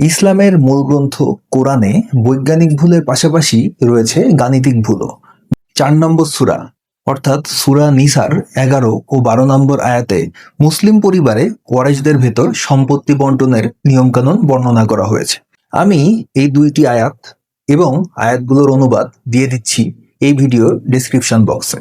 ইসলামের মূল গ্রন্থ কোরআনে বৈজ্ঞানিক ভুলের পাশাপাশি রয়েছে গাণিতিক ভুলও। চার নম্বর সুরা, অর্থাৎ সুরা নিসার এগারো ও বারো নম্বর আয়াতে মুসলিম পরিবারে ওয়ারেসদের ভেতর সম্পত্তি বন্টনের নিয়মকানুন বর্ণনা করা হয়েছে। আমি এই দুইটি আয়াত এবং আয়াতগুলোর অনুবাদ দিয়ে দিচ্ছি এই ভিডিওর ডিসক্রিপশন বক্সে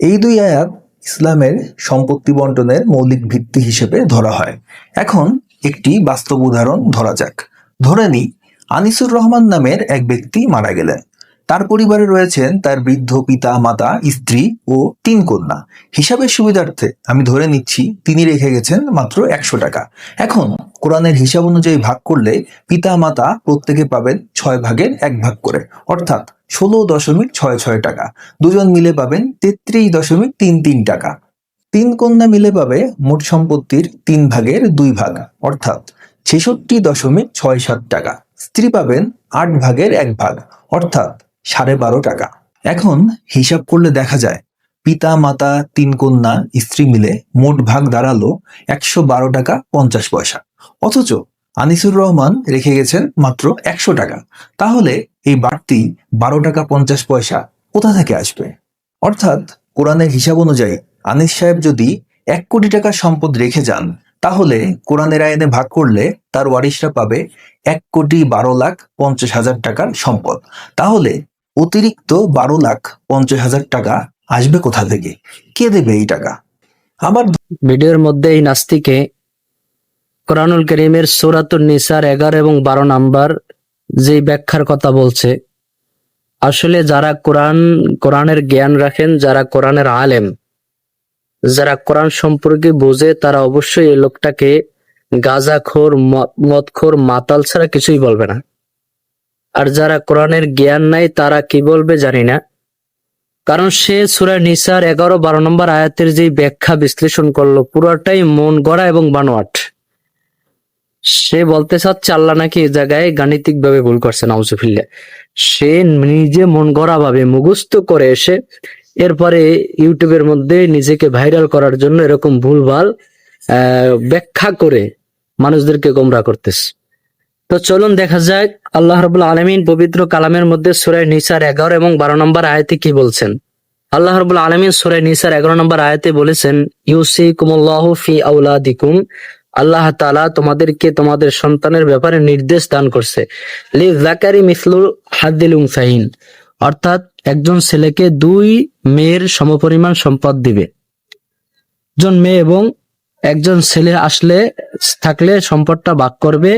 এই দুই আয়াত ইসলামের সম্পত্তি বন্টনের মৌলিক ভিত্তি হিসেবে ধরা হয়। এখন একটি বাস্তব উদাহরণ ধরা যাক। ধরে নিই, আনিসুর রহমান নামের এক ব্যক্তি মারা গেলেন। তার পরিবারে রয়েছেন তার বৃদ্ধ পিতা, মাতা, স্ত্রী ও তিন কন্যা। হিসাবের সুবিধার্থে আমি ধরে নিচ্ছি, তিনি রেখে গেছেন মাত্র একশো টাকা। এখন কোরআনের হিসাব অনুযায়ী ভাগ করলে পিতা, মাতা প্রত্যেকে পাবেন ছয় ভাগের এক ভাগ করে, অর্থাৎ ষোলো দশমিক ছয় ছয় টাকা। দুজন মিলে পাবেন তেত্রিশ দশমিক তিন তিন টাকা। তিন কন্যা মিলে পাবে মোট সম্পত্তির তিন ভাগের দুই ভাগ, অর্থাৎ ছেষট্টি দশমিক ছয় সাত টাকা। স্ত্রী পাবেন আট ভাগের এক ভাগ, অর্থাৎ সাড়ে বারো টাকা। এখন হিসাব করলে দেখা যায়, পিতা, মাতা, তিন কন্যা, স্ত্রী মিলে মোট ভাগ দাঁড়াল একশো বারো টাকা পঞ্চাশ পয়সা। অথচ আনিসুর রহমান রেখে গেছেন মাত্র একশো টাকা। তাহলে এই বাড়তি বারো টাকা পঞ্চাশ পয়সা কোথা থেকে আসবে? অর্থাৎ কোরআনের হিসাব অনুযায়ী আনিস সাহেব যদি এক কোটি টাকা সম্পদ রেখে যান তাহলে কোরআনের আইনে ভাগ করলে তার ওয়ারিশরা পাবে এক কোটি বারো লাখ পঞ্চাশ হাজার টাকার সম্পদ। তাহলে অতিরিক্ত বারো লাখ পঞ্চাশ হাজার টাকা আসবে কোথা থেকে? কে দেবে এই টাকা? আবার ভিডিওর মধ্যে এই নাস্তিকে কোরআনুল করিমের সুরাতুন নিসার এগারো এবং বারো নাম্বার যে ব্যাখ্যার কথা বলছে, আসলে যারা কোরআন, কোরআনের জ্ঞান রাখেন, যারা কোরআনের আলেম যারা কোরআন সম্পর্কে বোঝে, তারা অবশ্যই এই লোকটাকে গাঁজাখোর মদখোর, মাতাল ছাড়া কিছুই বলবে না। আর যারা কোরআনের জ্ঞান নাই, তারা কি বলবে জানি না। কারণ সে সুরা নিসার এগারো, বারো নম্বর আয়াতের যে ব্যাখ্যা বিশ্লেষণ করল, পুরোটাই মন গড়া এবং বানোয়াট। সে বলতে চাচ্ছে, আল্লাহ নাকি এ জায়গায় গাণিতিক ভাবে ভুল করছে নাউজুফিল্লা সে নিজে মন গড়া ভাবে মুখস্থ করে এসে এরপরে ইউটিউবের মধ্যে নিজেকে ভাইরাল করার জন্য এরকম ভুলভাল ব্যাখ্যা করে মানুষদেরকে গোমরা করতেছে। তো চলুন দেখা যাক আল্লাহ রবুল্লা আলমিন পবিত্র কালামের মধ্যে সুরায় নিসার এগারো এবং বারো নম্বর আয়াতে কি বলছেন? আল্লাহ রবুল্লা আলমিন সুরায় নিসার এগারো নম্বর আয়াতে বলেছেন ইউসি কুমুল্লাহ ফি আউলাদিকুম আল্লাহ তাআলা তোমাদেরকে তোমাদের সন্তানের ব্যাপারে নির্দেশ দান করছে। লি জাকারি মিসলুল হাদিল উনসাইন অর্থাৎ একজন ছেলেকে দুই মেয়ের সমপরিমাণ সম্পদ দিবে। একজন মেয়ে এবং একজন ছেলে আসলে থাকলে সম্পদটা ভাগ করবে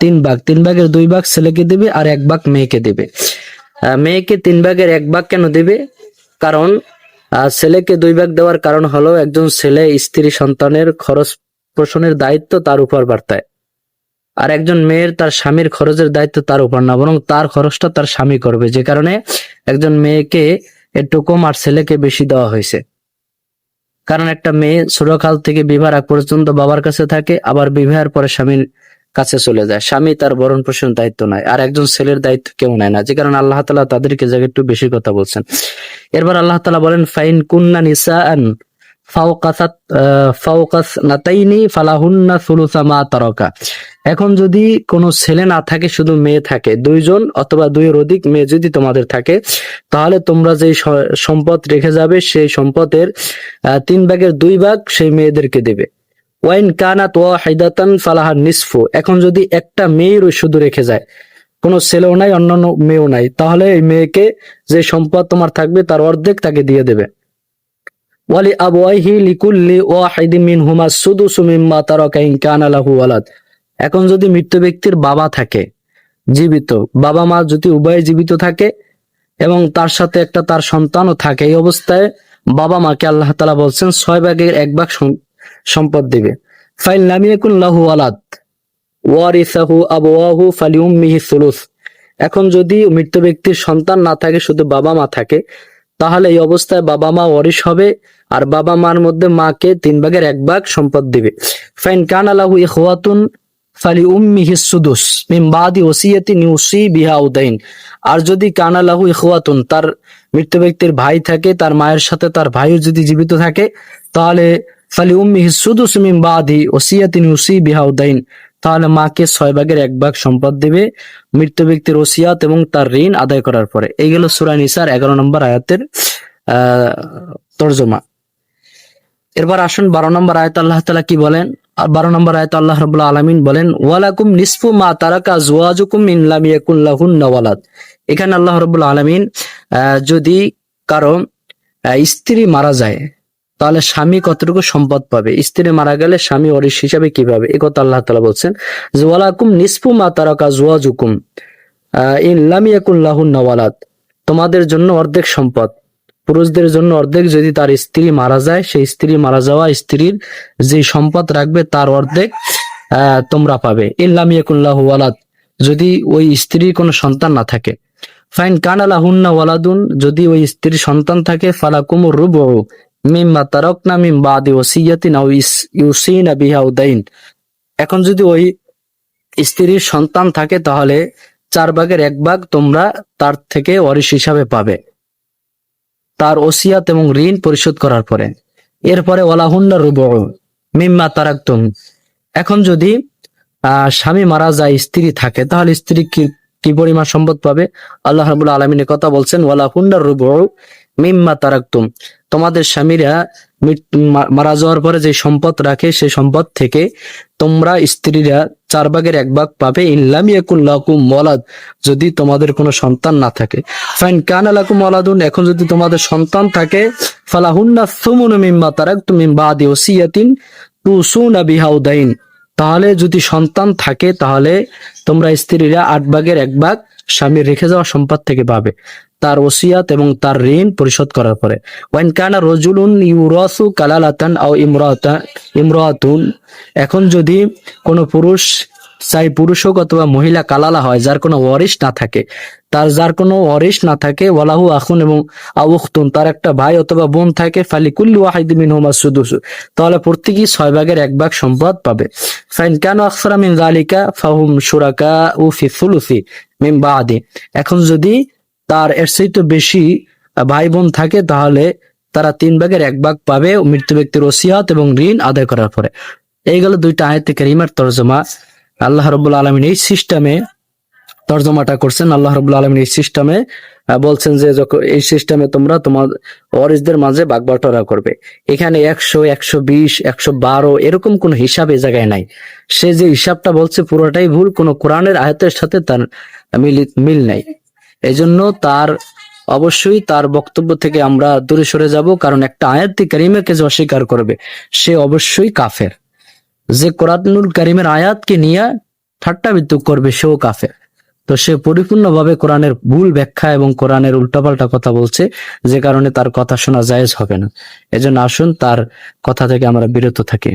তিন ভাগ। তিন ভাগের দুই ভাগ ছেলেকে দিবে আর এক ভাগ মেয়েকে দিবে। মেয়েকে তিন ভাগের এক ভাগ কেন দিবে? কারণ ছেলেকে দুই ভাগ দেওয়ার কারণ হলো একজন ছেলে স্ত্রী সন্তানের খরচ পোষণের দায়িত্ব তার উপর বার্তায় আর একজন মেয়ের তার স্বামীর খরচের দায়িত্ব তার উপর না বরং তার খরচটা তার স্বামী করবে। যে কারণে একজন মেয়েকে একটু কম আর ছেলেকে বেশি দেওয়া হয়েছে। কারণ একটা মেয়ে ছোটকাল থেকে বিবাহ আগ পর্যন্ত বাবার কাছে থাকে আবার বিবাহের পরে স্বামীর কাছে চলে যায়। স্বামী তার ভরণ পোষণ দায়িত্ব নেয় আর একজন ছেলের দায়িত্ব কেউ নেয় না। যে কারণে আল্লাহ তালা তাদেরকে জায়গায় একটু বেশি কথা বলছেন। এরপর আল্লাহ তালা বলেন ফাইন কুন্না নিসাআন ফাওকাসাত আহ, ফাওকাস নাতাইনি ফালাহুন্না সুলুসা মা তারকা। এখন যদি কোনো ছেলে না থাকে, শুধু মেয়ে থাকে, দুইজন অথবা দুইয়ের অধিক মেয়ে যদি তোমাদের থাকে, তাহলে তোমরা যে সম্পদ রেখে যাবে, সেই সম্পদের তিন ভাগের দুই ভাগ সেই মেয়েদেরকে দেবে। ওয়াইন কানাত ওয়াহিদাতান ফালাহার নিসফু। এখন যদি একটা মেয়ের শুধু রেখে যায়, কোনো ছেলেও নাই, অন্যান্য মেয়েও নাই, তাহলে এই মেয়েকে যে সম্পদ তোমার থাকবে, তার অর্ধেক তাকে দিয়ে দেবে। ওয়ালি আবওয়াইহি লিকুল্লি ওয়াহিদিন মিনহুমা সুদুসু মিম্মা তারাকা ইন কানা লাহু ওয়ালাদ। এখন যদি মৃত ব্যক্তির বাবা থাকে, জীবিত, বাবা মা যদি উভয় জীবিত থাকে এবং তার সাথে একটা তার সন্তানও থাকে, এই অবস্থায় বাবা মাকে আল্লাহ তালা বলছেন, ছয় ভাগের এক ভাগ সম্পদ দিবে। ফাইল নামিয়াকুন লাহু আলাদ ফালিউম্মিহি সুলুস। এখন যদি মৃত ব্যক্তির সন্তান না থাকে, শুধু বাবা মা থাকে, তাহলে এই অবস্থায় বাবা মা ওয়ারিশ হবে আর বাবা মার মধ্যে মাকে তিন ভাগের এক ভাগ সম্পদ দিবে। ফাইন কান আলাহু ইখওয়াতুন ফালি উম্মিহি সুদুস, মিন বাদি ওসিয়াতি নিউসি বিহা উদাইন। আর যদি কানা লাহু ইখওয়াতুন, তার মৃত্যু ব্যক্তির ভাই থাকে, তার মায়ের সাথে তার ভাইও যদি জীবিত থাকে, তাহলে ফালি উম্মিহি সুদুস মিন বাদি ওসিয়াতি নিউসি বিহা উদাইন। তাহলে মাকে ছয় ভাগের এক ভাগ সম্পদ দিবে মৃত্যু ব্যক্তির ওসিয়াত এবং তার ঋণ আদায় করার পরে। এই গেল সুরা নিসার এগারো নম্বর আয়াতের, আহ, তর্জমা। এরপর আসুন বারো নম্বর আয়াত, আল্লাহ তালা কি বলেন? আর বারো নম্বর আয়ত আল্লাহ রবুল্লা আলমিন বলেন ওয়ালাকুম নিসফু মা তারাকা জুয়াজুকুম ইন লাম ইয়াকুন এখানে আল্লাহ রবুল্লা আলমিন যদি কারও স্ত্রী মারা যায় তাহলে স্বামী কতটুকু সম্পদ পাবে? স্ত্রী মারা গেলে স্বামী অরিস হিসাবে কি পাবে? এ কথা আল্লাহ তালা বলছেন যে ওয়ালাকুম নিসফু মা তারাকা জুয়াজুকুম আহ, ইন লাম ইয়াকুন তোমাদের জন্য অর্ধেক সম্পদ। পুরুষদের জন্য অর্ধেক যদি তার স্ত্রী মারা যায়, সেই স্ত্রী মারা যাওয়া স্ত্রীর যে সম্পদ রাখবে, তার অর্ধেক তোমরা পাবে। ইল্লামিয়াকুল্লাহ ওয়ালাদ। যদি ওই স্ত্রীর কোনো সন্তান না থাকে। ফাইন কানা লাহুন্না ওয়ালাদুন। যদি ওই স্ত্রীর সন্তান থাকে, ফালাকুম রুবু মিম্মা তারাকনা মিম বাদি ওসিয়াতিন ইস- ইউসিনা বিহা উদাইন। এখন যদি ওই স্ত্রীর সন্তান থাকে, তাহলে চার ভাগের এক ভাগ তোমরা তার থেকে ওয়ারিশ হিসাবে পাবে। তার ওসিয়াত এবং ঋণ পরিশোধ করার পরে। এরপরে ওয়ালাহুন্না রুব মিম্মা তারাকতুম। এখন যদি স্বামী মারা যায়, স্ত্রী থাকে, তাহলে স্ত্রী কি পরিমাণ সম্পদ পাবে? আল্লাহ রাবুল আলমিনের কথা বলছেন, ওয়ালাহুন্না রুবু মিম্মা তারাকতুম। তোমাদের স্বামীরা মারা যাওয়ার পরে যে সম্পদ রাখে সেই সম্পদ থেকে তোমরা স্ত্রীরা চার ভাগের এক ভাগ পাবে। ইনলাম মলাদ যদি তোমাদের কোনো সন্তান না থাকে। ফাইন কান ওয়ালাদুন, এখন যদি তোমাদের সন্তান থাকে, ফালাহুন্না সুমুনু মিম্মা তারাকতুম মিন বাদি ওসিয়াতিন তুসুনা বিহা উদাইন। তাহলে যদি সন্তান থাকে, তাহলে তোমরা স্ত্রীরা আট ভাগের এক ভাগ স্বামীর রেখে যাওয়া সম্পদ থেকে পাবে। তার ওসিয়াত এবং তার ঋণ পরিশোধ করার পরে। ওয়াইন কানা রজুলুন ইউরাসু কালালাতান আও ইমরাতা ইমরাতুন। এখন যদি কোনো পুরুষ চাই পুরুষ হোক অথবা মহিলা কালালা হয়, যার কোনো ওয়ারিশ না থাকে, তার যার কোনো ওয়ারিশ না থাকে, ওয়ালাহু আখুন এবং আউখতুন, তার একটা ভাই অথবা বোন থাকে, ফালিকুল্লি ওয়াহিদ মিনহুমা সুদুসু, তাহলে প্রত্যেকই ছয় ভাগের এক ভাগ সম্পদ পাবে। ফাইন কেন আকসরা মিন জালিকা ফাহুম সুরাকা উ ফি সুলুসি মিন বাদি। এখন যদি তার এর চাইতে বেশি ভাই বোন থাকে, তাহলে তারা তিন ভাগের এক ভাগ পাবে মৃত্যু ব্যক্তির ওসিয়াত এবং ঋণ আদায় করার পরে। এই গেল দুইটা আয়াতে কারিমার তর্জমা। আল্লাহ রবুল্লা আলমিন এই সিস্টেমে তর্জমাটা করছেন। আল্লাহ রবুল্লা আলমিন এই সিস্টেমে বলছেন যে যখন এই সিস্টেমে তোমরা তোমার ওয়ারিসদের মাঝে ভাগ বাটোয়ারা করবে। এখানে একশো একশো বিশ, একশো বারো এরকম কোন হিসাব এ জায়গায় নাই। সে যে হিসাবটা বলছে পুরোটাই ভুল, কোন কোরআনের আয়াতের সাথে তার মিল নাই। এজন্য তার, অবশ্যই তার বক্তব্য থেকে আমরা দূরে সরে যাব, কারণ একটা আয়াতি কারিমাকে যে অস্বীকার করবে, সে অবশ্যই কাফের। যে কোরআনুল কারিমের আয়াতকে নিয়ে ঠাট্টা বিদ্রুপ করবে, সেও কাফের। তো সে পরিপূর্ণভাবে কোরআনের ভুল ব্যাখ্যা এবং কোরআনের উল্টাপাল্টা কথা বলছে, যে কারণে তার কথা শোনা জায়েজ হবে না। এজন্য আসুন তার কথা থেকে আমরা বিরত থাকি।